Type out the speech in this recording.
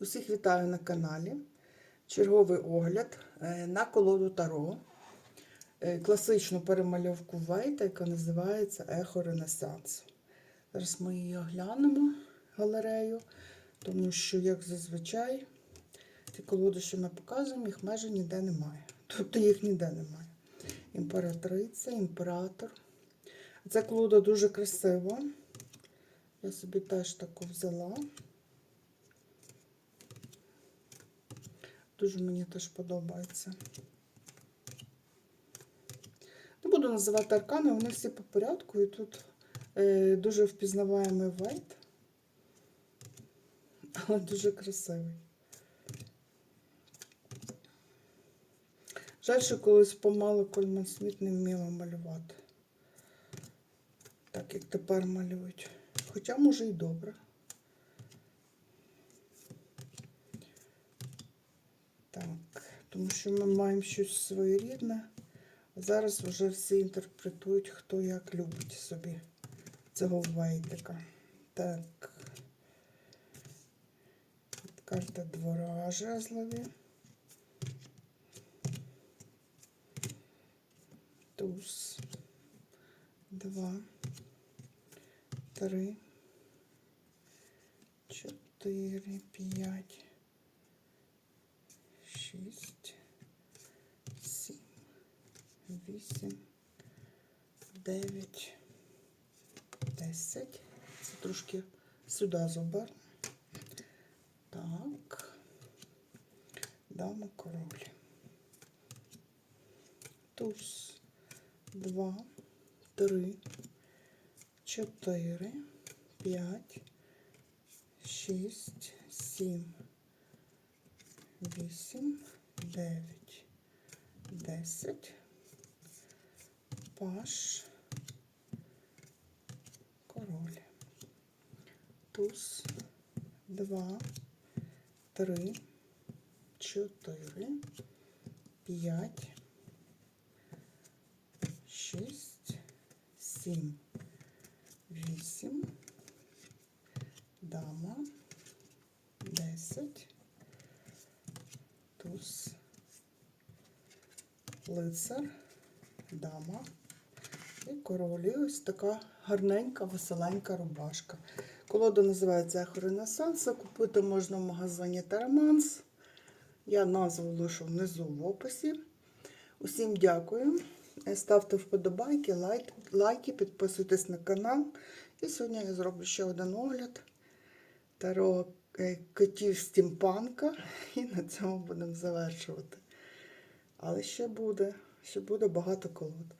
Усіх вітаю на каналі. Черговий огляд е, на колоду Таро. Е, Класичну перемальовку Вейта, яка називається Ехо Ренесанс. Зараз ми її оглянемо галерею, тому що, як зазвичай, ті колоди, що ми показуємо, їх майже ніде немає. Тобто їх ніде немає. Імператриця, імператор. Ця колода дуже красива. Я собі теж таку взяла. Дуже мені теж подобається. Не буду називати аркани, вони всі по порядку. І тут е, дуже впізнаваємий вейт, але дуже красивий. Жаль, що колись помало Кольман Сміт не вміла малювати. Так, як тепер малюють. Хоча, може, і добре. Так, тому що ми маємо щось своєрідне. Зараз вже всі інтерпретують, хто як любить собі цього вейтика. Так. Карта двора жезлові. Туз. Два. Три. Чотири, п'ять. Шість, сім, вісім, дев'ять, десять. Це трошки сюди зобер. Так. Дама король. Туз. Два, три, чотири, п'ять, шість, сім. 8, 9, 10, паш, король, туз, 2, 3, 4, 5, 6, 7, 8, дама, 10, туз, лицар, дама і королі. Ось така гарненька, веселенька рубашка. Колода називається Ехо Ренесанса. Купити можна в магазині Тараманс. Я назву лишу внизу в описі. Усім дякую. Ставте вподобайки, лайк, лайки, підписуйтесь на канал. І сьогодні я зроблю ще один огляд. Таро е, котів стімпанка. І на цьому будемо завершувати. Але ще буде, ще буде багато колод.